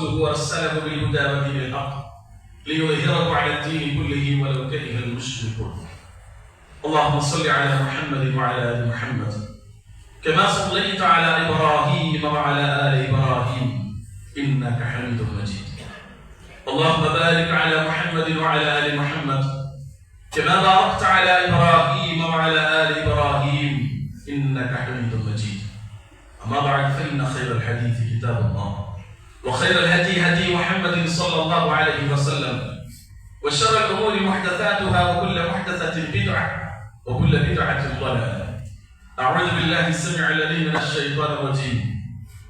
ورسوله أرسله بالهدى ودين الحق ليظهره على الدين كله ولو كره المشركون. اللهم صل على محمد وعلى آل محمد كما صليت على إبراهيم وعلى آل إبراهيم إنك حميد مجيد. اللهم بارك على محمد وعلى آل محمد كما باركت على إبراهيم وعلى آل إبراهيم إنك حميد مجيد. أما بعد فإن خير الحديث كتاب الله. وخير الهدي هدي محمد صلى الله عليه وسلم. وشر الأمور محدثاتها وكل محدثة بدعة وكل بدعة ضلالة. أعوذ بالله السميع العليم من الشيطان الرجيم.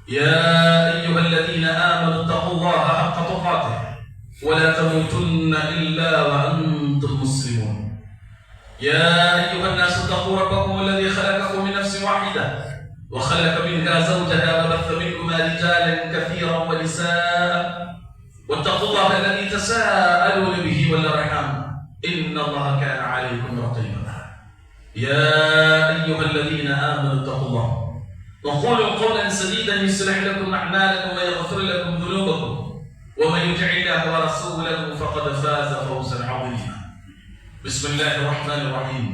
يا أيها الذين آمنوا اتقوا الله حق تقاته ولا تموتن إلا وأنتم مسلمون. يا أيها الناس اتقوا ربكم الذي خلقكم من نفس واحدة وخلق منها زوجها وبث منهما رجالا كثيرا ونساء. واتقوا الله الذي تساءلون به والأرحام. إن الله كان عليكم رقيبا. يا أيها الذين آمنوا اتقوا الله وقولوا قولا سديدا يصلح لكم أعمالكم ويغفر لكم ذنوبكم. ومن يطع الله ورسوله فقد فاز فوزا عظيما. بسم الله الرحمن الرحيم.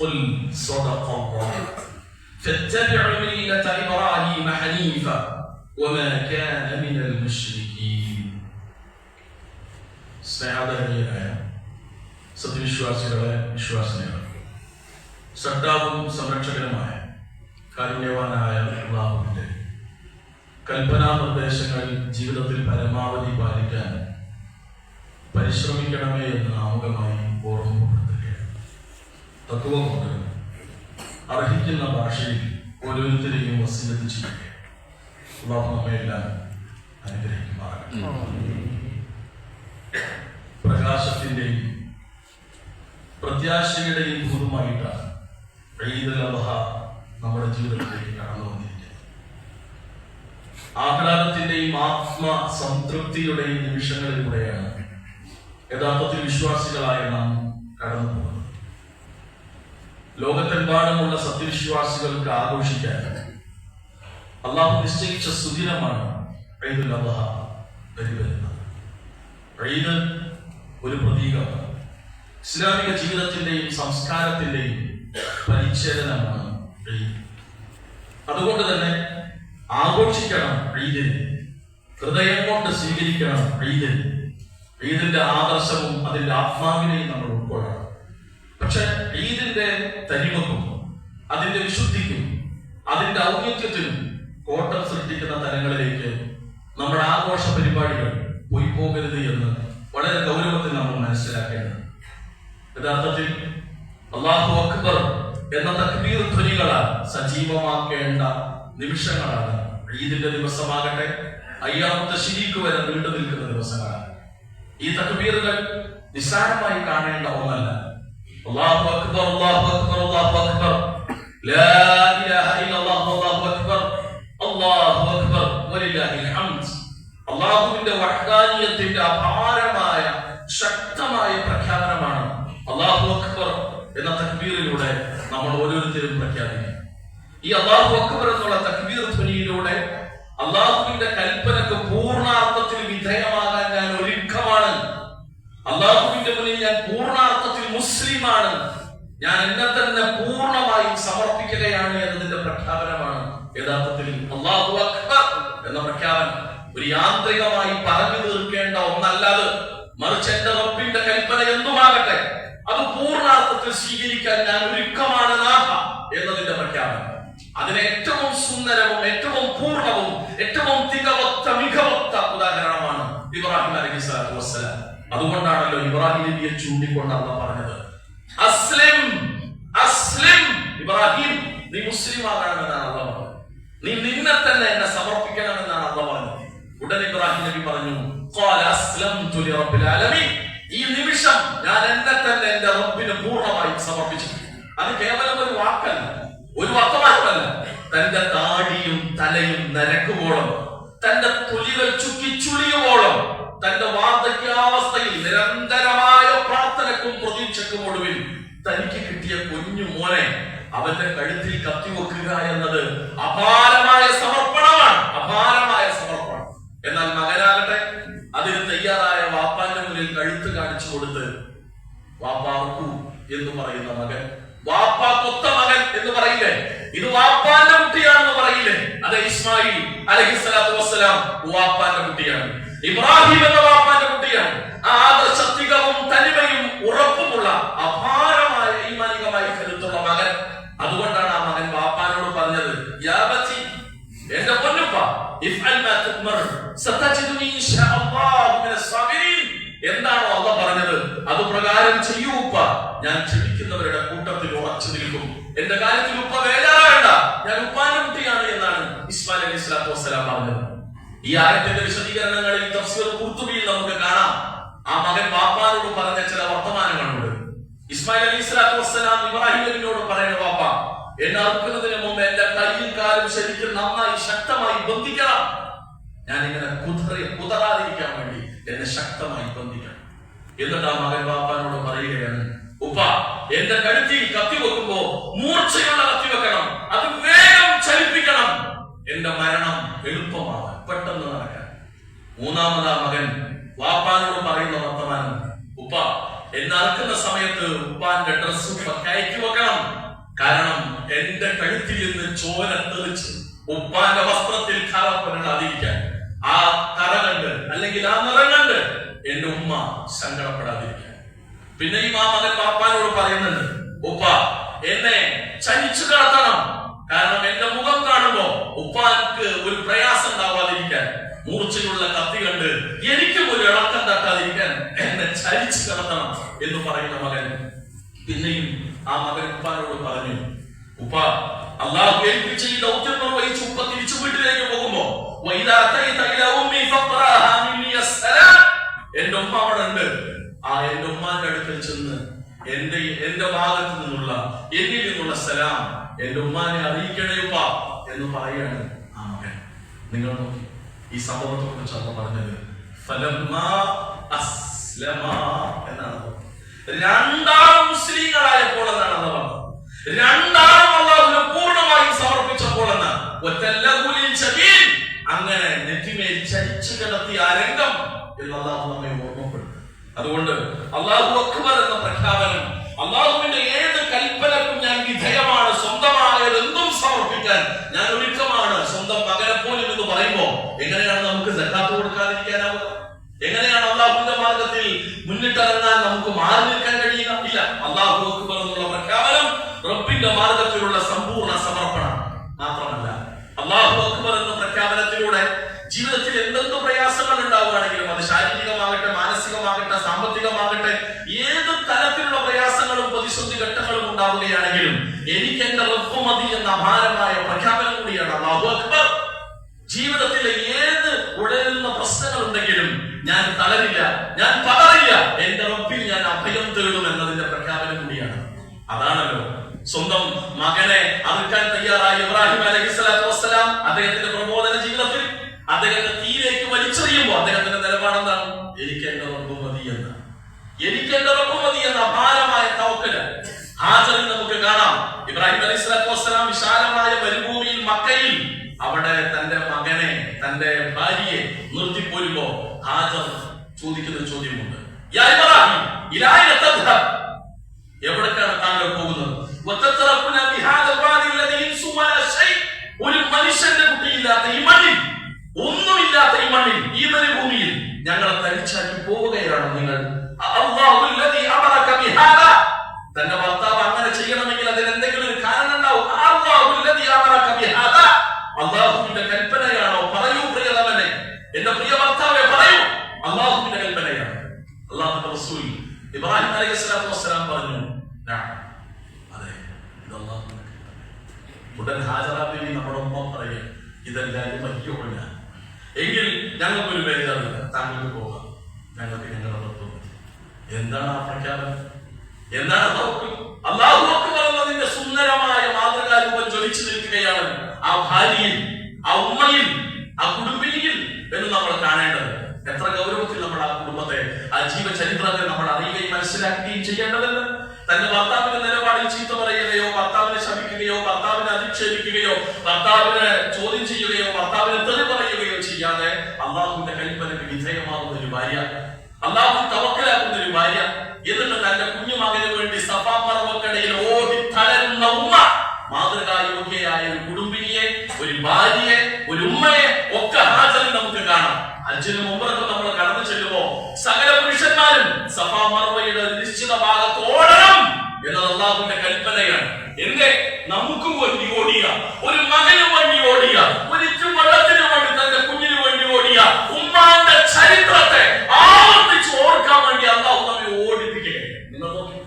قل صدق الله. فاتبعوا ملة إبراهيم حنيفا وما كان من المشركين സ്നേഹാദരണീയരായ സത്യവിശ്വാസികളെ വിശ്വാസിനികൾ ശ്രദ്ധാവും സംരക്ഷകനുമായ കാരുണ്യവാനായ അള്ളാഹുവിന്റെ കൽപ്പനാ നിർദ്ദേശങ്ങൾ ജീവിതത്തിൽ പരമാവധി പാലിക്കാൻ പരിശ്രമിക്കണമേ എന്ന് ആമുഖമായി ഓർമ്മപ്പെടുത്തുകയാണ് തത്വം കൊണ്ട് അർഹിക്കുന്ന ഭാഷയിൽ ഓരോരുത്തരെയും വസീലത്ത് ചെയ്യട്ടെ അള്ളാഹു നമ്മയെല്ലാം അനുഗ്രഹിക്കുമാറാകട്ടെ. പ്രകാശത്തിന്റെയും പ്രത്യാശയുടെയും ഭൂതമായിട്ടാണ് ഈദുൽ അദ്ഹ നമ്മുടെ ജീവിതത്തിലേക്ക് കടന്നു വന്നിരിക്കുന്നത്. ആഹ്ലാദത്തിന്റെയും ആത്മ സംതൃപ്തിയുടെയും നിമിഷങ്ങളിലൂടെയാണ് യഥാർത്ഥത്തിൽ വിശ്വാസികളായ നാം കടന്നു പോകുന്നത് ലോകത്തെമ്പാടുമുള്ള സത്യവിശ്വാസികൾക്ക് ആഘോഷിക്കാൻ അള്ളാഹു നിശ്ചയിച്ച സുദിനമാണ് ഈദുൽ അദ്ഹ വരുന്നത് ഒരു പ്രതീകമാണ്. ഇസ്ലാമിക ജീവിതത്തിന്റെയും സംസ്കാരത്തിന്റെയും പരിച്ഛേദനമാണ് അതുകൊണ്ട് തന്നെ ആഘോഷിക്കണം ഈദിന്. ഹൃദയം കൊണ്ട് സ്വീകരിക്കണം ഈദിന്. ഈദിന്റെ ആദർശവും അതിന്റെ ആത്മാവിനെയും നമ്മൾ പക്ഷെ ഈദിന്റെ തനിമക്കും അതിന്റെ വിശുദ്ധിക്കും അതിന്റെ ഔന്നിത്യത്തിനും കോട്ടം സൃഷ്ടിക്കുന്ന തലങ്ങളിലേക്ക് നമ്മുടെ ആഘോഷ പരിപാടികൾ പോയി പോകരുത് എന്ന് വളരെ ഗൗരവത്തിൽ നമ്മൾ മനസ്സിലാക്കേണ്ടത്. യഥാർത്ഥത്തിൽ അള്ളാഹു അക്ബർ എന്ന തക്ബീർ ധ്വനികളാൽ സജീവമാക്കേണ്ട നിമിഷങ്ങളാണ് ഈദിന്റെ ദിവസമാകട്ടെ അയ്യാമത്തെ ശിരിക്ക് വരെ നീണ്ടു നിൽക്കുന്ന ദിവസങ്ങളാണ്. ഈ തക്ബീറുകൾ നിസ്സാരമായി കാണേണ്ട ഒന്നല്ല. അള്ളാഹു അക്ബർ അള്ളാഹു അക്ബർ അള്ളാഹു അക്ബർ ലാ ഇലാഹ ഇല്ലല്ലാഹു അല്ലാഹു അക്ബർ അല്ലാഹു അക്ബർ വലില്ലാഹിൽ ഹംദ് അള്ളാഹുവിന്റെ വഹ്ദാനിയത്തിന്റെ അപാരമായ ശക്തമായ പ്രഖ്യാപനമാണ് അള്ളാഹു അക്ബർ എന്ന തക്ബീറിലൂടെ നമ്മൾ ഓരോരുത്തരും പ്രഖ്യാപിക്കും. ഈ അള്ളാഹു അക്ബർ എന്നുള്ള തക്ബീർ ധ്വനിയിലൂടെ അള്ളാഹുവിന്റെ കൽപ്പനക്ക് പൂർണാർത്ഥത്തിൽ വിധേയമാകാൻ ഞാൻ ഒരുക്കമാണ് അള്ളാഹുവിന്റെ മുന്നിൽ ഞാൻ പൂർണാർത്ഥത്തിൽ മുസ്ലിമാണ് ഞാൻ എന്നെ തന്നെ പൂർണമായും സമർപ്പിക്കുകയാണ് എന്നതിന്റെ പ്രഖ്യാപനമാണ്. യഥാർത്ഥത്തിൽ അള്ളാഹു അക്ബർ എന്ന പ്രഖ്യാപനം. ഒരു യാന്ത്രികമായി പറഞ്ഞു തീർക്കേണ്ട ഒന്നല്ലാതെ മറിച്ച് എന്റെ റബ്ബിന്റെ കൽപ്പന എന്തുമാകട്ടെ അത് പൂർണാർത്ഥത്തിൽ സ്വീകരിക്കാൻ ഞാൻ ഒരുക്കമാണ് നാഥ എന്നതിന്റെ പ്രഖ്യാപനം. അതിന് ഏറ്റവും സുന്ദരവും ഏറ്റവും പൂർണവും ഏറ്റവും തികവത്ത മികവത്ത ഉദാഹരണമാണ് ഇബ്രാഹിം അലഹി സ്വലാത്തു വസ്സലാം. അതുകൊണ്ടാണല്ലോ ഇബ്രാഹിം നബിയെ ചൂണ്ടിക്കൊണ്ട് പറഞ്ഞത്. അസ്ലിം അസ്ലിം. ഇബ്രാഹിം നീ മുസ്ലിം ആകണമെന്നാണ് അള്ള പറഞ്ഞത്. നീ നിന്നെ തന്നെ എന്നെ സമർപ്പിക്കണമെന്നാണ് അള്ള പറഞ്ഞത്. ഉടൻ ഇബ്രാഹിം നബി പറഞ്ഞു. ഈ നിമിഷം ഞാൻ എന്നെ തന്നെ എന്റെ റബ്ബിന് പൂർണമായി സമർപ്പിച്ചു അത് കേവലം ഒരു വാക്കല്ല ഒരു വർത്തമാനമല്ല. തന്റെ താടിയും തലയും നരക്കുവോളം തന്റെ തൊലികൾ ചുക്കി ചുളിയുവോളം തന്റെ വാർദ്ധക്യാവസ്ഥയിൽ നിരന്തരമായ പ്രാർത്ഥനക്കും പ്രതീക്ഷക്കും ഒടുവിൽ തനിക്ക് കിട്ടിയ കുഞ്ഞു മോനെ അവന്റെ കഴുത്തിൽ കത്തിവെക്കുക എന്നത് അപാരമായ സമർപ്പണമാണ്. അപാരമായ സമർപ്പണം. എന്നാൽ മകനാകട്ടെ അതിന് തയ്യാറായ വാപ്പാന്റെ മുന്നിൽ കഴുത്ത് കാണിച്ചു കൊടുത്ത് വാപ്പാർക്കു എന്ന് പറയുന്ന മകൻ. വാപ്പാ കൊത്ത മകൻ എന്ന് പറയില്ലേ? ഇത് വാപ്പാന്റെ കുട്ടിയാണെന്ന് പറയില്ലേ? അത് ഇസ്മായിൽ അലഹിസ്ലാത്തു വസ്സലാം വാപ്പാന്റെ കുട്ടിയാണ്. ഇബ്രാഹിം എന്ന വാപ്പാന്റെ കുട്ടിയാണ്. ആദർശത്തികവും തനിമയും ഉറപ്പുമുള്ള അപാരമായ ഈമാനികമായി കരുത്തുള്ള മകൻ. അതുകൊണ്ടാണ് ആ മകൻ വാപ്പാനോട് പറഞ്ഞത് യാ ബച്ചി എന്റെ പൊന്നുപ്പ എന്താണോ അവ പറഞ്ഞത്? അത് പ്രകാരം ചെയ്യൂ ഉപ്പ. ഞാൻ ക്ഷമിക്കുന്നവരുടെ കൂട്ടത്തിൽ ഉറച്ചു നിൽക്കും. എന്റെ കാര്യത്തിൽ ഉപ്പ വേജാറാവേണ്ട ഞാൻ ഉപ്പാന്റെ കുട്ടിയാണ് എന്നാണ് ഇസ്മായിൽ അലൈഹി സ്വലാത്തു വസ്സലാം പറഞ്ഞത്. ഈ ആയത്തിന്റെ വിശദീകരണങ്ങളിൽ തഫ്സീർ കുർത്തുബിയിൽ നമുക്ക് കാണാം. ആ മകൻ വാപ്പാനോട് പറഞ്ഞ ചില വർത്തമാനങ്ങളുണ്ട്. ഇസ്മായിൽ അലി ഇസ്ലാത്തു വസ്സലാം ഇബ്രാഹിം നബിയോട് പറയുന്ന വാപ്പ എന്നെ അറുക്കുന്നതിന് മുമ്പ് എന്റെ കയ്യും കാലും ശരിക്കും നന്നായി ശക്തമായി ബന്ധിക്കണം. ഞാൻ ഇങ്ങനെ കുതറി കുതറാതിരിക്കാൻ വേണ്ടി എന്നെ ശക്തമായി ബന്ധിക്കണം. എന്നിട്ട് ആ മകൻ വാപ്പാനോട് പറയുകയാണ് ഉപ്പ എന്റെ കഴുത്തിൽ കത്തി വെക്കുമ്പോ മൂർച്ചയുള്ള കത്തി വെക്കണം. അത് വേഗം ചലിപ്പിക്കണം. എന്റെ മരണം എളുപ്പമാണ് പെട്ടെന്ന് നടക്കാൻ. മൂന്നാമതാ മകൻ വാപ്പാനോട് പറയുന്ന വർത്തമാനം ഉപ്പ എന്നെ അറക്കുന്ന സമയത്ത് ഉപ്പാന്റെ ഡ്രസ്സ് കയറ്റി വെക്കണം. കാരണം എന്റെ കഴുത്തിൽ നിന്ന് ചോര തെറിച്ച് ഉപ്പാന്റെ വസ്ത്രത്തിൽ കറ പുരണ്ടാതിരിക്കാൻ ആ കറ കണ്ട് അല്ലെങ്കിൽ ആ നിറം കണ്ട് എന്റെ ഉമ്മ സങ്കടപ്പെടാതിരിക്കാൻ. പിന്നെയും ആ മകൻ പാപ്പാനോട് പറയുന്നുണ്ട് ഉപ്പ എന്നെ ചലിച്ചു കടത്തണം. കാരണം എന്റെ മുഖം കാണുമ്പോ ഉപ്പാക്ക് ഒരു പ്രയാസം ഉണ്ടാവാതിരിക്കാൻ. മൂർച്ചയുള്ള കത്തി കണ്ട് എനിക്കും ഒരു ഇളക്കം തട്ടാതിരിക്കാൻ എന്നെ ചലിച്ചു കിടത്തണം എന്ന് പറയുന്ന മകൻ. പിന്നെയും ആ മകൻ ഉപ്പാനോട് പറഞ്ഞു ഉപ്പ അള്ളാഹു ഏൽപ്പിച്ച ഈ ദൗത്യം നിർവഹിച്ച് ഉപ്പ തിരിച്ചു വീട്ടിലേക്ക് പോകുമോ. എന്റെ ഉമ്മ അവിടെ ഉണ്ട്. ആ എന്റെ ഉമ്മാന്റെ അടുക്കൽ ചെന്ന് എന്റെ എന്റെ ഭാഗത്ത് നിന്നുള്ള എന്നിൽ നിന്നുള്ള സലാം എന്റെ ഉമ്മാനെ അറിയിക്കണേ ഉപ്പ എന്ന് പറയാണ് ആ മകൻ. നിങ്ങൾ നോക്കി. ഈ സംഭവത്തെ കുറിച്ച് അന്ന് പറഞ്ഞത് എന്നാണ്. രണ്ടാം മുസ്ലിങ്ങളായപ്പോൾ എന്നാണ് അന്ന് പറഞ്ഞത്. രണ്ടാം അള്ളാഹുവിനെ പൂർണമായും സമർപ്പിച്ചപ്പോൾ എന്നാണ്. ഒറ്റല്ലൂലിൽ ചബീൽ അങ്ങനെ നെറ്റിമേൽ ചരിച്ചു കിടത്തിയ ആ രംഗം എന്ന് അള്ളാഹു നമ്മെ ഓർമ്മപ്പെടുത്തും. അതുകൊണ്ട് അള്ളാഹു അക്ബർ എന്ന പ്രഖ്യാപനം അള്ളാഹുവിന്റെ ഏത് കൽപ്പനക്കും ഞാൻ വിധേയമാണ് സ്വന്തമായത് എന്തും സമർപ്പിക്കാൻ ഞാൻ ഒരുക്കമാണ്. സ്വന്തം മകനെ പോലും എന്ന് പറയുമ്പോ എങ്ങനെയാണ് നമുക്ക് സക്കാത്ത് കൊടുക്കാതിരിക്കാനാവുക? എങ്ങനെയാണ് അള്ളാഹുവിന്റെ മാർഗത്തിൽ മുന്നിട്ടിറങ്ങാൻ നമുക്ക് മാറി നിൽക്കാൻ കഴിയുക? ഇല്ല. അള്ളാഹു അക്ബർ പ്രഖ്യാപനം റബ്ബിന്റെ മാർഗത്തിലുള്ള സമ്പൂർണ സമർപ്പണം മാത്രമല്ല. അള്ളാഹു അക്ബർ എന്ന പ്രഖ്യാപനത്തിലൂടെ ജീവിതത്തിൽ എന്തെന്ത് പ്രയാസങ്ങൾ ഉണ്ടാവുകയാണെങ്കിലും അത് ശാരീരികമാകട്ടെ മാനസികമാകട്ടെ സാമ്പത്തികമാകട്ടെ പ്രതിസന്ധി ഘട്ടങ്ങളും ഉണ്ടാവുകയാണെങ്കിലും എനിക്ക് എന്റെ റബ്ബ് മതി എന്ന അപാരമായ പ്രഖ്യാപനം കൂടിയാണ് അക്ബർ. ജീവിതത്തിലെ ഏത് ഉടലുന്ന പ്രശ്നങ്ങൾ ഉണ്ടെങ്കിലും ഞാൻ തളരില്ല ഞാൻ പതറില്ല. എന്റെ റബ്ബിൽ ഞാൻ അഭയം തേടും എന്നതിന്റെ പ്രഖ്യാപനം കൂടിയാണ്. അതാണല്ലോ സ്വന്തം മകനെ അറുക്കാൻ തയ്യാറായ ഇബ്രാഹിം അലൈഹി സ്വലാത്തു വസ്സലാം അദ്ദേഹത്തിന്റെ പ്രബോധന ജീവിതത്തിൽ അദ്ദേഹത്തെ തീയിലേക്ക് വലിച്ചെറിയുമ്പോൾ അദ്ദേഹത്തിന്റെ നിലപാടെന്താണ്? എനിക്ക് എന്റെ റബ്ബ് മതി എന്ന്. എനിക്ക് എന്റെ റബ്ബ് മതി എന്ന അപാരമായ തവക്കൽ ഹാജറിൽ നമുക്ക് കാണാം. ഇബ്രാഹിം അലൈഹി സ്വലാത്തു വസ്സലാം വിശാലമായ മരുഭൂമിയിൽ മക്കയിൽ അവിടെ തന്റെ മകനെ തന്റെ ഭാര്യയെ നിർത്തിപ്പോരുമ്പോ ഹാജർ ചോദിക്കുന്ന ചോദ്യമുണ്ട്. എവിടേക്കാണ് താങ്കൾ പോകുന്നത്? ഒരു മനുഷ്യന്റെ കുട്ടിയില്ലാത്ത ഈ മണ്ണിൽ ഒന്നുമില്ലാത്ത ഈ മണ്ണിൽ ഈ മരുഭൂമിയിൽ ഞങ്ങളെ തനിച്ചാക്കി പോവുകയാണ് നിങ്ങൾ ബിഹാദ. തന്റെ ഭർത്താവ് അങ്ങനെ ചെയ്യണമെങ്കിൽ അതിന് എന്തെങ്കിലും ഒരു കാരണം ഉണ്ടാവും അല്ലാഹു അല്ലദീ അമറക ബിഹാദ അല്ലാഹുവിന്റെ കൽപ്പനയാണോ പറയൂ പ്രിയതമനെ എന്റെ പ്രിയ ഭർത്താവെ പറയൂ അല്ലാഹുവിന്റെ കൽപ്പനയാണ് അല്ലാഹുവിന്റെ റസൂൽ ഇബ്രാഹിം അലൈഹി സ്വലാത്തു വസ്സലാം പറഞ്ഞു "നഅം." അതെ ഇത് അല്ലാഹുവിന്റെ കൽപ്പന. ഉടൻ ഹാജറ ബീവി നമ്മുടെ ഉമ്മ പറയും ഇതെല്ലാവരും മയ്യോല്ല എങ്കിൽ ഞങ്ങൾക്കൊരു ബേജാറില്ല താങ്കൾക്ക് പോകാം ഞങ്ങൾക്ക് ഞങ്ങളുടെ തത്വം മതി. എന്താണ് ആ പ്രഖ്യാപനം എന്താണ് തവക്കുൽ? അല്ലാഹു അക്ബർ എന്നതിന്റെ സുന്ദരമായ മാതൃകാ രൂപം ജ്വലിച്ചു നിൽക്കുകയാണ് ആ ഭാര്യയിൽ ആ ഉമ്മയിൽ ആ കുടുംബിനിയിൽ എന്ന് നമ്മൾ കാണേണ്ടത് എത്ര ഗൗരവത്തിൽ നമ്മൾ ആ കുടുംബത്തെ ആ ജീവചരിത്രത്തെ നമ്മൾ അറിയുകയും മനസ്സിലാക്കുകയും ചെയ്യേണ്ടതുണ്ട് തന്റെ ഭർത്താവിന്റെ നിലപാടിൽ ചീത്ത പറയുകയോ ഭർത്താവിനെ ശപിക്കുകയോ ഭർത്താവിനെ അധിക്ഷേപിക്കുകയോ ഭർത്താവിനെ ചോദ്യം ചെയ്യുകയോ ഭർത്താവിനെ തെറി പറയുകയോ ചെയ്യാതെ അള്ളാഹുവിന്റെ കൽപ്പനയ്ക്ക് വിധേയമാകുന്ന ഒരു ഭാര്യ അള്ളാഹു തവക്കലാക്കുന്ന ഒരു ഭാര്യ എന്നിട്ട് തന്റെ കുഞ്ഞുമകന് വേണ്ടി സഫാ പറവക്കടയിൽ ഓടി തളരുന്ന ഉമ്മ മാതൃകായോഗ്യയായ ഒരു കുടുംബിനിയെ ഒരു ഭാര്യയെ ഒരു ഉമ്മയെ ഒക്കെ ഹാജറിൽ നമുക്ക് കാണാം. അച്ഛനും മുമ്പൊക്കെ നമ്മൾ കടന്നു ചെല്ലുമ്പോ സകല പുരുഷന്മാരും സഫാ മർവയുടെ ഒരു നിശ്ചിത ഭാഗത്ത് ഓടണം എന്നത് അള്ളാഹുവിന്റെ കൽപ്പനയാണ്. എന്റെ നമുക്കും വേണ്ടി ഓടിയ ഒരു മകന് വേണ്ടി ഓടിയ ഒരു വെള്ളത്തിന് വേണ്ടി തന്റെ കുഞ്ഞിന് വേണ്ടി ഓടിയ ഉമ്മാന്റെ ചരിത്രത്തെ ആവർത്തിച്ച് ഓർക്കാൻ വേണ്ടി അള്ളാഹു നമ്മെ ഓടിപ്പിക്കുകയാണ് നിങ്ങൾ നോക്കി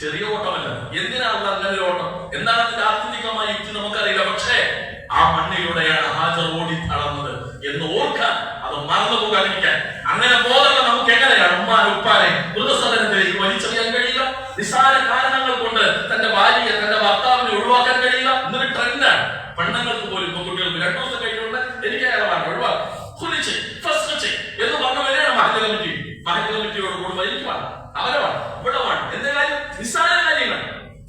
ചെറിയ ഓട്ടമല്ല എന്തിനാണ് അങ്ങനെ ഒരു ഓട്ടം എന്താണ് അതിന്റെ ആത്യന്തികമായ യുക്തി നമുക്കറിയില്ല പക്ഷേ ആ മണ്ണിലൂടെയാണ് ഹാജർ ഓടി തളർന്നത് എന്ന് ഓർക്കാൻ അത് മറന്നു പോകാതിരിക്കാൻ അങ്ങനെ ബോധങ്ങൾ നമുക്ക് എങ്ങനെയാണ് ഉമ്മാനെ ഉപ്പാനെ വൃദ്ധസദനത്തിലേക്ക് വലിച്ചെറിയാൻ കഴിയുക നിസ്സാര കാരണങ്ങൾ കൊണ്ട് തന്റെ ഭാര്യയെ തന്റെ ഭർത്താവിനെ ഒഴിവാക്കാൻ കഴിയുക ഇന്നൊരു ട്രെൻഡാണ് പെണ്ണുങ്ങൾക്ക് പോലും പെൺകുട്ടികൾക്ക് രണ്ടു ദിവസം കഴിഞ്ഞുകൊണ്ട് എനിക്ക് അയാളെ വേണം ഒഴിവാക്കാം കുലിച്ച് ഫസ്റ്റ് ചെയ് എന്ന് പറഞ്ഞ വരെയാണ് മഹല്ല കമ്മിറ്റി മഹല്ല കമ്മിറ്റിയോട് കൂടുമ്പോൾ എനിക്ക് വേണം അവരെ വേണം ഇവിടെ വേണം എന്ത് കാര്യം നിസ്സാര കാര്യങ്ങൾ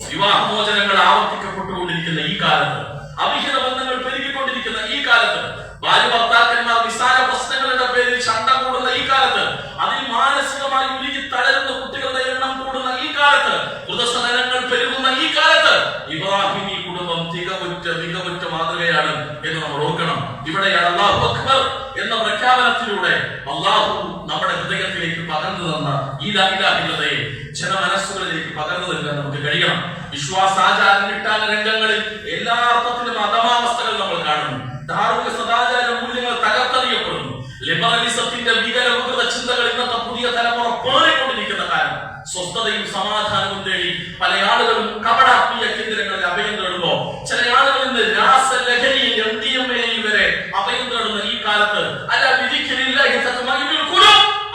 വിവാഹമോചനങ്ങൾ ആവർത്തിക്കപ്പെട്ടുകൊണ്ടിരിക്കുന്ന ഈ കാലത്ത് അവിഹിത ബന്ധങ്ങൾ പെരുകിക്കൊണ്ടിരിക്കുന്ന ഈ കാലത്ത് ഭാര്യ ഭർത്താക്കന്മാർ നിസ്സാര പ്രശ്നങ്ങളുടെ പേരിൽ ചണ്ട കൂടുന്ന ഈ കാലത്ത് അതിൽ മാനസികമായി ഉരുകി തളരുന്ന കുട്ടികളുടെ എണ്ണം കൂടുന്ന ഈ കാലത്ത് വൃതസദനങ്ങൾ പെരുകുന്ന ഈ കാലത്ത് ഇബ്രാഹിം ഈ കുടുംബം തികവുറ്റ മികവുറ്റ മാതൃകയാണ് എന്ന് നമ്മൾ ഓർക്കണം. ഇവിടെയാണ് അള്ളാഹു അക്ബർ എന്ന പ്രഖ്യാപനത്തിലൂടെ അള്ളാഹു നമ്മുടെ ഹൃദയത്തിലേക്ക് പകർന്നു തന്ന ഈ ലാഹിലാഹിലതയെ ജനമനസ്സുകളിലേക്ക് പകർന്നു നൽകാൻ നമുക്ക് കഴിയണം. വിശ്വാസാചാരനിട്ടാന രംഗങ്ങളിൽ എല്ലാ അർത്ഥത്തിലും അധമാവസ്ഥകൾ നമ്മൾ കാണുന്നു. ധാർമ്മിക സദാചാര മൂല്യങ്ങൾ തകർത്തറിയപ്പെടുന്നു. ലിബറലിസത്തിന്റെ വികലവികൃത ചിന്തകൾ ഇന്നത്തെ പുതിയ തലമുറ പേറിക്കൊണ്ടിരിക്കുന്ന കാലം. സ്വസ്ഥതയും സമാധാനവും തേടി പല ആളുകളും കപടാത്മീയ കേന്ദ്രങ്ങളിൽ അഭയം തേടുമ്പോ ചില ആളുകൾ ഇന്ന് രാസലഹരിയിൽ എം ഡി എം എയിൽ വരെ അഭയം തേടുന്ന ഈ കാലത്ത് അല്ല വിധിക്കലില്ല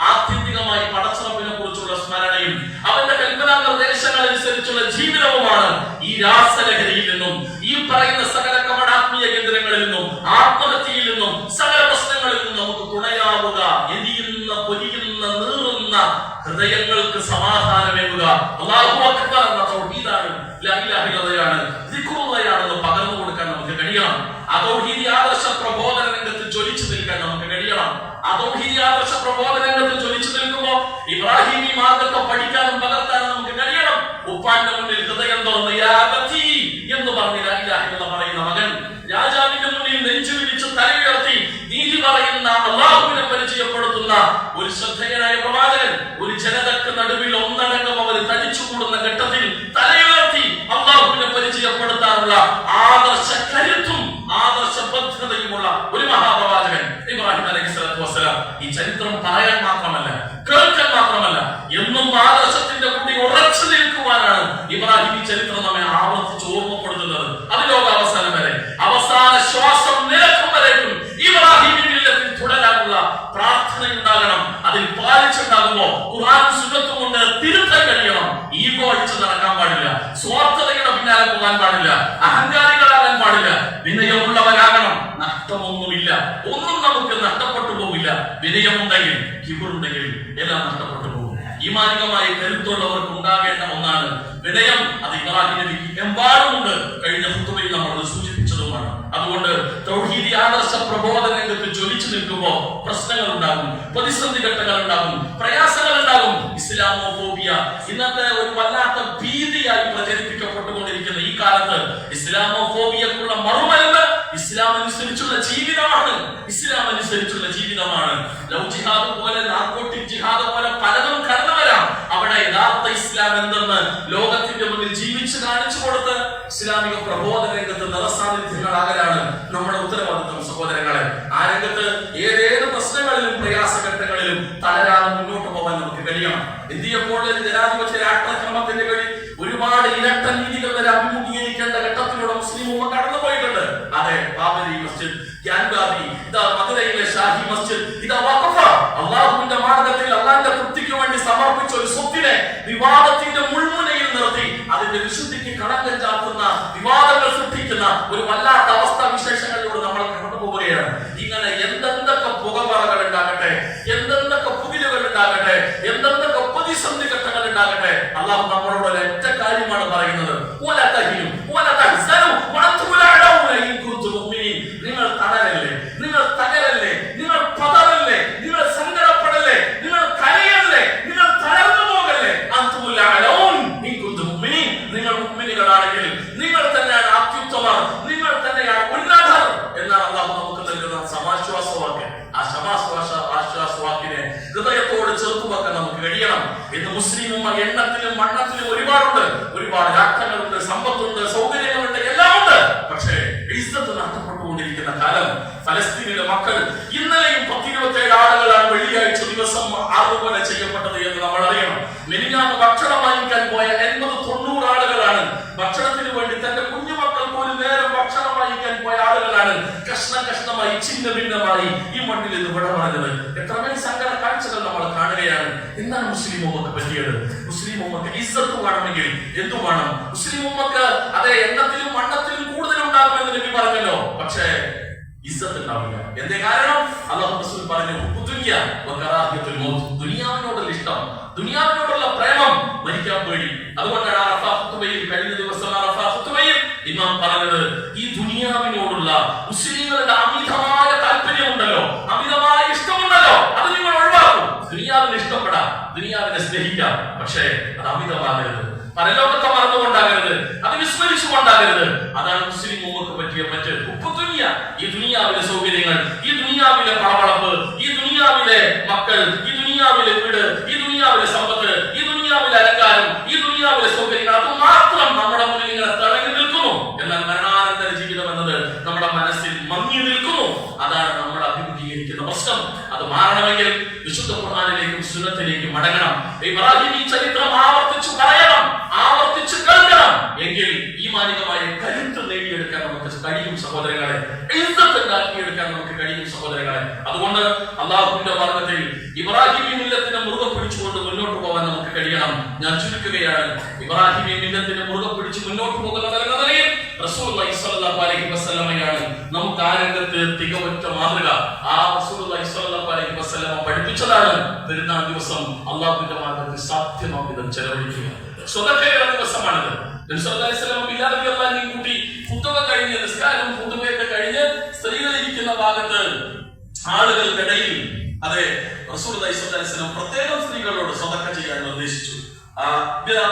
ആത്യന്തികമായി പടച്ചറപ്പിനെ കുറിച്ചുള്ള സ്മരണയും അവന്റെ കൽപ്പനാ നിർദ്ദേശങ്ങൾ അനുസരിച്ചുള്ള ജീവിതവുമാണ് ഈ രാസലഹരിയിൽ നിന്നും ഈ പറയുന്ന സകല കമടാത്മീയ കേന്ദ്രങ്ങളിൽ നിന്നും ആത്മഹത്യയിൽ നിന്നും സകല പ്രശ്നങ്ങളിൽ നിന്നും നമുക്ക് തുണയാവുക എരിയുന്ന പൊരിയുന്ന നീറുന്ന ഹൃദയങ്ങൾക്ക് സമാധാനമേകുക. അല്ലാഹു അക്ബർ എന്ന തൗഹീദാണ് ലാ ഇലാഹ ഇല്ലല്ലയാണ് പകർന്നു കൊടുക്കാൻ നമുക്ക് കഴിയണം. അതൗഹീദി ആദർശ പ്രബോധന രംഗത്ത് ജ്വലിച്ചു നിൽക്കാൻ നമുക്ക് കഴിയണം. അതൗഹീദി ആദർശ പ്രബോധന രംഗത്ത് ജ്വലിച്ചു നിൽക്കുമ്പോ ഇബ്രാഹിമി മാർഗത്തെ പഠിക്കാനും പകർത്താനും നമുക്ക് കഴിയണം. ഉപ്പാന്റെ മുന്നിൽ ഹൃദയം തുറന്ന് എന്ന് പറഞ്ഞ് ഇല്ലല്ലാഹ് പറയുന്ന മകൻ രാജാവിന്റെ മുന്നിൽ നെഞ്ചു വിരിച്ച് തലയുയർത്തി നീതി പറയുന്ന അള്ളാഹുവിനെ പരിചയപ്പെടുത്തുന്ന ഒരു ശ്രദ്ധേയനായ പ്രവാചകൻ ഒരു ജനതക്ക് നടുവിൽ ഒന്നടങ്കം അവർ തടിച്ചു കൂടുന്ന ഘട്ടത്തിൽ തലയുയർത്തി അള്ളാഹുവിനെ പരിചയപ്പെടുത്താനുള്ള ആദർശ കരുത്തും ആദർശ ബദ്ധതയുമുള്ള ഒരു മഹാപ്രവാചകൻ ഇബ്രാഹിം അലൈഹി സ്വലാത്തു വസ്സലാം. ഈ ചരിത്രം പറയാൻ മാത്രമല്ല കേൾക്കാൻ എന്നും ആദർശത്തിന്റെ കൂടി ഉറച്ചു നിൽക്കുവാനാണ് ഇബ്രാഹിം ഈ ചരിത്രം നമ്മെ ആവർത്തിച്ച് ഓർമ്മപ്പെടുത്തുന്നത്. അത് ലോകാവസാനം വരെ. അവസാന ശ്വാസം നിരക്കും വരേക്കും ഇബ്രാഹിമിൻ മില്ലത്തിൽ പ്രാർത്ഥന ഉണ്ടാകണം അതിൽ പാലിച്ചുണ്ടാകുമ്പോ ഖുർആൻ സുഖത്തും കൊണ്ട് തിരുത്താൻ കഴിയണം. ഈഗോ അടിച്ച് നടക്കാൻ പാടില്ല. സ്വാർത്ഥതയുടെ പിന്നാലെ പോകാൻ പാടില്ല. അഹങ്കാരികളാകാൻ പാടില്ല. വിനയമുള്ളവരാകണം. നഷ്ടമൊന്നുമില്ല. ഒന്നും നമുക്ക് നഷ്ടപ്പെട്ടു പോകില്ല. വിനയമുണ്ടെങ്കിൽ കിബറുണ്ടെങ്കിൽ എല്ലാം നഷ്ടപ്പെട്ടു പോകും. ഈമാനികമായ കരുത്തുള്ളവർക്ക് ഉണ്ടാകേണ്ട ഒന്നാണ് വിനയം. അത് ഇബ്രാഹിം നബിക്ക് എമ്പാടുമുണ്ട് കഴിഞ്ഞ ഹുത്തുബയിൽ നമ്മൾ അത് സൂചിപ്പിച്ചതുമാണ്. അതുകൊണ്ട് തൗഹീദി ആദർശ പ്രബോധ രംഗത്ത് ജ്വലിച്ചു നിൽക്കുമ്പോൾ പ്രശ്നങ്ങൾ ഉണ്ടാകും പ്രതിസന്ധി ഘട്ടങ്ങൾ ഉണ്ടാകും പ്രയാസങ്ങൾ ഉണ്ടാകും. ഇസ്ലാമോഫോബിയ ഇന്നത്തെ ഒരു വല്ലാത്ത ഭീതിയായി പ്രചരിപ്പിക്കപ്പെട്ടുകൊണ്ടിരിക്കുന്ന ഈ കാലത്ത് ഇസ്ലാമോ ഫോബിയക്കുള്ള മറുമരുന്ന് ഇസ്ലാം അനുസരിച്ചുള്ള ജീവിതമാണ്. ഇസ്ലാം അനുസരിച്ചുള്ള ജീവിതമാണ്. ലവ് ജിഹാദ് പോലെ നാർക്കോട്ടിക് ജിഹാദ് പോലെ പലതും കടന്നു അവിടെ യഥാർത്ഥ ഇസ്ലാം എന്തെന്ന് ലോകത്തിന്റെ മുന്നിൽ ജീവിച്ച് കാണിച്ചു കൊടുത്ത് ഇസ്ലാമിക പ്രബോധന രംഗത്ത് നിറസാന്നിധ്യങ്ങളാകലാണ് നമ്മുടെ ഉത്തരവാദിത്വം സഹോദരങ്ങളെ. ആ രംഗത്ത് ഏതേത് പ്രശ്നങ്ങളിലും പ്രയാസഘട്ടങ്ങളിലും തളരാതെ മുന്നോട്ട് പോകാൻ നമുക്ക് കഴിയണം. ഇന്ത്യയെ ജനാധിപത്യ രാഷ്ട്രക്രമത്തിന്റെ വഴി ഒരുപാട് ഇരട്ട രീതികൾ വരെ അഭിമുഖീകരിക്കേണ്ട ഘട്ടത്തിലൂടെ മുസ്ലിം ഉമ്മ കടന്നുപോയിട്ടുണ്ട്. അതെ ബാബരി മസ്ജിദ് ഇതാ മധുരയിലെ ഷാഹി മസ്ജിദ് ഇതാ വഖഫ. അള്ളാഹുവിന്റെ മാർഗത്തിൽ അള്ളാന്റെ തൃപ്തിക്ക് വേണ്ടി സമർപ്പിച്ച ഒരു സ്വത്തിനെ വിവാദത്തിന്റെ മുൾമുനയിൽ നിർത്തി അതിന്റെ വിശുദ്ധിക്ക് കളങ്കം ചാർത്തുന്ന വിവാദങ്ങൾ സൃഷ്ടിക്കുന്ന ഒരു വല്ലാത്ത അവസ്ഥ വിശേഷങ്ങളിലൂടെ നമ്മൾ കടന്നു പോവുകയാണ്. ഇങ്ങനെ എന്തെന്തൊക്കെ പുകമറകൾ ഉണ്ടാകട്ടെ എന്തെന്തൊക്കെ പുകിലുകൾ ഉണ്ടാകട്ടെ എന്തെന്തൊക്കെ പ്രതിസന്ധി ഘട്ടങ്ങൾ ഉണ്ടാകട്ടെ അള്ളാഹു നമ്മളോട് ഒരൊറ്റ കാര്യമാണ് പറയുന്നത്. ഓല തഹിനു, ഓല മുഅ്മിനുകളാണെങ്കിൽ നിങ്ങൾ തന്നെയാണ് അത്യുത്തമർ നിങ്ങൾ തന്നെയാണ് ഉന്നതർ എന്നാണ് അള്ളാഹു നമുക്ക് നൽകുന്ന സമാശ്വാസവാക്ക് ആ സമാശ്വാസ ആശ്വാസവാക്കിനെ ഹൃദയത്തോട് ചേർത്ത് വെക്കാൻ നമുക്ക് കഴിയണം ഇന്ന് മുസ്ലിം എണ്ണത്തിലും മണ്ണത്തിലും ഒരുപാടുണ്ട്. ഒരുപാട് രാഷ്ട്രങ്ങളുണ്ട് സമ്പത്തുണ്ട് സൗകര്യങ്ങളുണ്ട് എല്ലാം ഉണ്ട്. പക്ഷേ ഇസ്സത്ത് നഷ്ടപ്പെട്ടുകൊണ്ടിരിക്കുന്ന കാലം ഫലസ്തീനിലെ മക്കൾ ഇന്നലെയും പത്തിരുപത്തേഴ് ആളുകളാണ് വെള്ളിയാഴ്ച ദിവസം ആർവന ചെയ്യപ്പെട്ടത് നമ്മൾ അറിയണം. മെനിഞ്ഞാന്ന് ഭക്ഷണം വാങ്ങിക്കാൻ പോയ എൺപത് തൊണ്ണൂറ് ആളുകളാണ്. ഭക്ഷണത്തിന് വേണ്ടി തന്റെ കുഞ്ഞുമക്കൾ പോലും നേരം ഭക്ഷണം വാങ്ങിക്കാൻ പോയ ആളുകളാണ്. കഷ്ണം കഷ്ണമായി ചിന്ന ഭിന്നമായി ഈ മണ്ണിൽ നിന്ന് വിട പറഞ്ഞത് എത്രമേൽ സങ്കട കാഴ്ചകൾ നമ്മൾ കാണുകയാണ്. എന്താണ് മുസ്ലിം ഉമ്മക്ക് പറ്റിയത്? മുസ്ലിം ഉമ്മക്ക് ഇസ്സത്ത് വേണമെങ്കിൽ എന്തു വേണം? മുസ്ലിം ഉമ്മക്ക് അതെ എണ്ണത്തിലും മണ്ണത്തിലും കൂടുതൽ ഉണ്ടാകുമെന്ന് നബി പറഞ്ഞല്ലോ. പക്ഷേ ഇസ്സത്ത് ഉണ്ടാവില്ല. എന്തേ കാരണം? അള്ളാഹു റസൂൽ പറഞ്ഞു. ദുനിയാവിനോടുള്ള ഇഷ്ടം ദുനിയാവിനോടുള്ള പ്രേമം മരിക്കാൻ പേടി. അതുകൊണ്ടാണ് അറഫാ കഴിഞ്ഞ ദിവസം അറഫാ ഇമാം പറഞ്ഞത് ഈ ദുനിയാവിനോടുള്ള മുസ്ലിങ്ങളുടെ അമിതമായ താല്പര്യമുണ്ടല്ലോ അമിതമായ ഇഷ്ടമുണ്ടല്ലോ അത് നിങ്ങൾ ഒഴിവാക്കും. ദുനിയാവിനെ ഇഷ്ടപ്പെടാം ദുനിയാവിനെ സ്നേഹിക്കാം പക്ഷേ അത് അമിതമാകരുത്. പരലോകത്തെ മറന്നുകൊണ്ടാകരുത് അത് വിസ്മരിച്ചുകൊണ്ടാകരുത്. അതാണ് മുസ്ലിം ഉമ്മക്ക് പറ്റിയ മറ്റ് ഉപ്പ് ദുനിയ ഈ ദുനിയാവിലെ സൗകര്യങ്ങൾ ഈ ദുനിയാവിലെ പണവളപ്പ് ഈ ദുനിയാവിലെ മക്കൾ ഈ ദുനിയാവിലെ വീട് ഈ ദുനിയാവിലെ സമ്പത്ത് ഈ ദുനിയാവിലെ അലങ്കാരം ഈ ദുനിയാവിലെ സൗകര്യങ്ങൾ അത് മാത്രം നമ്മുടെ മുന്നിൽ ഇങ്ങനെ തിളങ്ങി നിൽക്കുന്നു. എന്നാൽ മരണാനന്തര ജീവിതം എന്നത് നമ്മുടെ മനസ്സിൽ മങ്ങി നിൽക്കുന്നു. അതാണ് നമ്മൾ അഭിമുഖീകരിക്കുന്ന പ്രശ്നം. അത് മാറണമെങ്കിൽ വിശുദ്ധ ഖുർആനിലേക്കും സുന്നത്തിലേക്കും മടങ്ങണം. ഈ ചരിത്രം ആവർത്തിച്ചു പറയണം. ആവർത്തിച്ചു കേൾക്കണം. എങ്കിൽ ഈ മാനികമായ കരുത്ത് നേടിയെടുക്കാൻ നമുക്ക് കഴിയും സഹോദരങ്ങളെ. ഉണ്ടാക്കിയെടുക്കാൻ നമുക്ക് കഴിയും സഹോദരങ്ങളെ. അതുകൊണ്ട് അള്ളാഹുവിന്റെ മാർഗത്തിൽ ഇബ്രാഹിമി മില്ലത്തിനെ മുറുകെ പിടിച്ചുകൊണ്ട് മുന്നോട്ട് പോകാൻ നമുക്ക് കഴിയണം. ഞാൻ ചുരുക്കുകയാണ്. ഇബ്രാഹിമി മില്ലത്തിനെ മുറുകെ പിടിച്ച് മുന്നോട്ട് പോകുന്ന നില നിലയിൽ അലൈഹി വസല്ലമയാണ്. നമുക്ക് ആ രംഗത്ത് തികവറ്റ മാതൃക. ആ സ്വല്ലല്ലാഹു അലൈഹി വസല്ലമ പഠിപ്പിച്ചതാണ്. പെരുന്നാൾ ദിവസം അള്ളാഹുവിന്റെ മാർഗത്തിൽ സാധ്യമാം വിധം ചെലവഴിക്കുക സ്വതക്കയുടെ ദിവസമാണിത് കൂട്ടി കുത്തുക കഴിഞ്ഞ് നിസ്കാരവും കുത്തുകയൊക്കെ കഴിഞ്ഞ് സ്ത്രീകളിരിക്കുന്ന ഭാഗത്ത് ആളുകൾക്കിടയിൽ അതെ വസല്ലം പ്രത്യേകം സ്ത്രീകളോട് സ്വതക്ക ചെയ്യാൻ നിർദ്ദേശിച്ചു.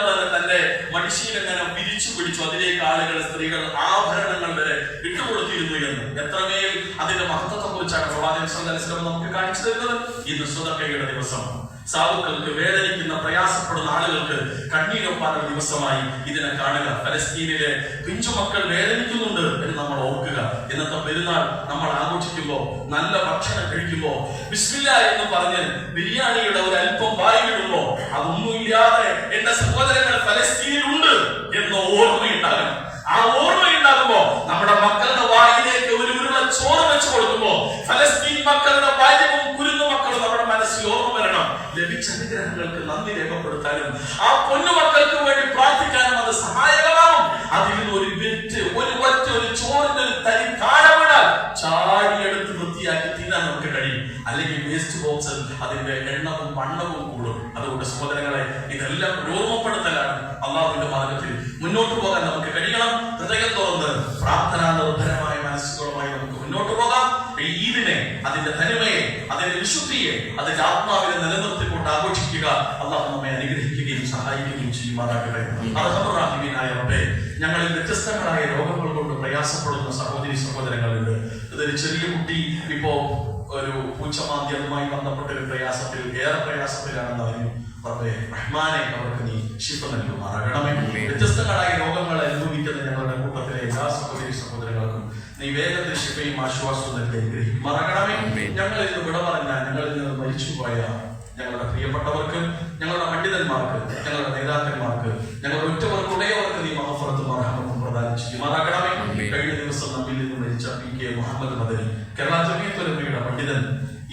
തന്നെ തന്റെ മടിശീലങ്ങനെ പിരിച്ചു പിടിച്ചു അതിലേക്ക് ആളുകൾ സ്ത്രീകൾ ആഭരണങ്ങൾ വരെ ഇട്ടുകൊടുത്തിരുന്നു എന്ന്. എത്രമേൽ അതിന്റെ മഹത്വത്തെ കുറിച്ചാണ് പ്രവാചകൻ നമുക്ക് കാണിച്ചു തരുന്നത്? ഇന്ന് സ്വതക്കയുടെ ദിവസം. സാധുക്കൾക്ക് വേദനിക്കുന്ന പ്രയാസപ്പെടുന്ന ആളുകൾക്ക് കണ്ണീരൊപ്പാനുള്ള ദിവസമായി ഇതിനെ കാണുക. ഫലസ്തീനിലെ പിഞ്ചുമക്കൾ വേദനിക്കുന്നുണ്ട് എന്ന് നമ്മൾ ഓർക്കുക. ഇന്നത്തെ പെരുന്നാൾ നമ്മൾ ആഘോഷിക്കുമ്പോൾ നല്ല ഭക്ഷണം കഴിക്കുമ്പോൾ ബിസ്മില്ല എന്ന് പറഞ്ഞ് ബിരിയാണിയുടെ ഒരു അല്പം വായിലിടുമ്പോ അതൊന്നുമില്ലാതെ എന്റെ സഹോദരങ്ങൾ ഫലസ്തീനിലുണ്ട് എന്ന ഓർമ്മയുണ്ടാകണം ആ ഓർമ്മയുണ്ടാകുമ്പോ നമ്മുടെ മക്കളുടെ വായിലേക്ക് ഒരു ഉരുള ചോറ് വെച്ച് കൊടുക്കുമ്പോ ഫലസ്തീൻ മക്കളുടെ ബാല്യവും കുരുന്നു മക്കളും നമ്മുടെ മനസ്സിൽ ഓർമ്മ വരണം ലഭിച്ച അനുഗ്രഹങ്ങൾക്ക് നന്ദി രേഖപ്പെടുത്താനും ആ പൊന്നുമക്കൾക്ക് വേണ്ടി പ്രാർത്ഥിക്കാനും അത് സഹായകമാകും. അതിൽ നിന്ന് ഒരു വെറ്റ് ഒരു വറ്റ് ഒരു ചോറിന്റെ ഒരു തരി കാലമാണ് ചാടിയെടുത്ത് വൃത്തിയാക്കി തിന്നാൻ നമുക്ക് കഴിയും. അല്ലെങ്കിൽ വേസ്റ്റ് ബോക്സ് അതിന്റെ എണ്ണവും വണ്ണവും കൂടും. അതുകൊണ്ട് സഹോദരങ്ങളെ ഇതെല്ലാം രൂപപ്പെടുത്തലാണ് അള്ളാഹുവിന്റെ മാർഗത്തിൽ മുന്നോട്ട് പോകാൻ നമുക്ക് കഴിയണം. ഹൃദയം തുറന്ന് പ്രാർത്ഥനാ നിർഭരമായ മനസ്സുകളുമായി നമുക്ക് മുന്നോട്ട് പോകാം. ഈദിനെ അതിന്റെ തനിമയെ അതിന്റെ വിശുദ്ധിയെ അതിന്റെ ആത്മാവിനെ ആഘോഷിക്കുക അള്ളാഹു നമ്മെ അനുഗ്രഹിക്കുകയും സഹായിക്കുകയും ചെയ്യുമാറാകട്ടെ അർഹമറാഹിമീനായ റബ്ബെ ഞങ്ങളിൽ വ്യത്യസ്തങ്ങളായ രോഗങ്ങൾ കൊണ്ട് പ്രയാസപ്പെടുന്ന സഹോദരി സഹോദരങ്ങളുണ്ട്. ഇതൊരു ചെറിയ കുട്ടി ഇപ്പോ ഒരു പൂച്ചമാന്ദ്യവുമായി ബന്ധപ്പെട്ട ഒരു പ്രയാസത്തിൽ ഏറെ പ്രയാസത്തിലാണെന്ന് അറിഞ്ഞു. റബ്ബെ റഹ്മാനെ അവർക്ക് നീ ശിഫ നൽകുമാറാകണമേ. വ്യത്യസ്തങ്ങളായ രോഗങ്ങൾ അനുഭവിക്കുന്ന ഞങ്ങളുടെ കൂട്ടത്തിലെ എല്ലാ സഹോദരി സഹോദരങ്ങൾക്കും നീ വേഗത്തിൽ ശിഫയും ആശ്വാസവും നൽകി മറകണമേ ഞങ്ങളിൽ നിന്ന് വിട പറഞ്ഞ ഞങ്ങളിൽ നിന്ന് മരിച്ചുപോയ ഞങ്ങളുടെ പ്രിയപ്പെട്ടവർക്ക് ഞങ്ങളുടെ പണ്ഡിതന്മാർക്ക് ഞങ്ങളുടെ നേതാക്കന്മാർക്ക് ഞങ്ങളുടെ ഉറ്റവർക്ക് ഉടയവർക്ക് നീ മഹഫറത്ത് അർഹമത്തും പ്രദാനം ചെയ്യുമാറാകണമേ കഴിഞ്ഞ ദിവസം നമ്മിൽ നിന്ന് മരിച്ച പി കെ മുഹമ്മദ് മദനി കേരള ജമീയത്തുലമയുടെ പണ്ഡിതൻ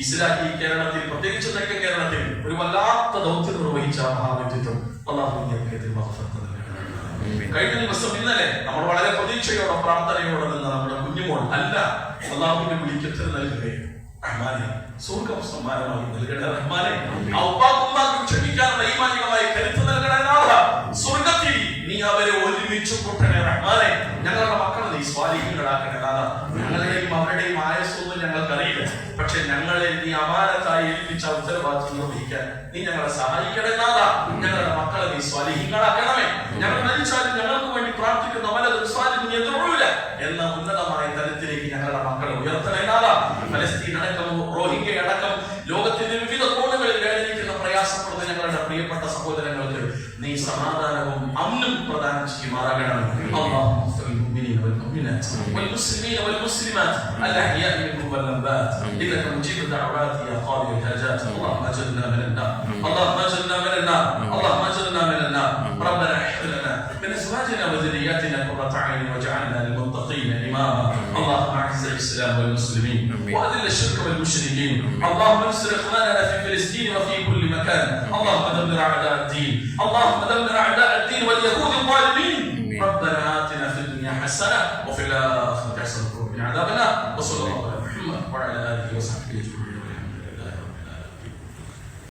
ഇസ്ലാഹി കേരളത്തിൽ പ്രത്യേകിച്ച് തെക്കൻ കേരളത്തിൽ ഒരു വല്ലാത്ത ദൗത്യം നിർവഹിച്ച മഹാവ്യക്തിത്വം അള്ളാഹു ഞങ്ങൾക്ക് മഹഫറത്ത്. കഴിഞ്ഞ ദിവസം ഇന്നലെ നമ്മൾ വളരെ പ്രതീക്ഷയോടെ പ്രാർത്ഥനയോടെ നിന്ന് നമ്മുടെ കുഞ്ഞുമോൾ അല്ല അള്ളാഹുവിന്റെ വിളിക്കത്തിൽ നൽകുകയും നാഥ. അവരെ ഒരുമിച്ച് കൂട്ടണേ ഞങ്ങളുടെ മക്കളെ നീ സ്വാധീനങ്ങളാക്കണേ പക്ഷെ ഞങ്ങളെ നീ നീ ഞങ്ങളെ സഹായിക്കണേ ഞങ്ങളുടെ മക്കളെ നീ സ്വാധീനങ്ങളാക്കണമേ ഞങ്ങൾ മരിച്ചാലും ഞങ്ങൾക്ക് ഫലസ്തീൻ അടക്കം റോഹിംഗ്യ അടക്കം ലോകത്തിന്റെ വിവിധ കോണുകളിൽ വേദനിക്കുന്ന പ്രയാസപ്പെടുന്ന ഞങ്ങളുടെ പ്രിയപ്പെട്ട സഹോദരങ്ങൾക്ക് നീ സമാധാനവും അമ്നും പ്രദാനം ചെയ്യുമാറാകണം اللهم اغفر للمؤمنين والمؤمنات والمسلمين والمسلمات الاحياء منهم والاموات انك مجيب الدعوات يا قاضي الحاجات اللهم اجرنا من النار اللهم اجرنا من النار اللهم اجرنا من النار ربنا احفظ لنا من ازواجنا وذرياتنا قرة اعين واجعلنا للمتقين اماما اللهم اعز الإسلام والمسلمين. واذل الشرك والمشركين اللهم انصر إخواننا في فلسطين وفي كل مكان. اللهم دمر أعداء الدين. اللهم دمر أعداء الدين واليهود الظالمين. ربنا آتنا في الدنيا حسنة وفي الآخرة حسنة وقنا عذاب النار وصلى الله على محمد وعلى آله وصحبه أجمعين.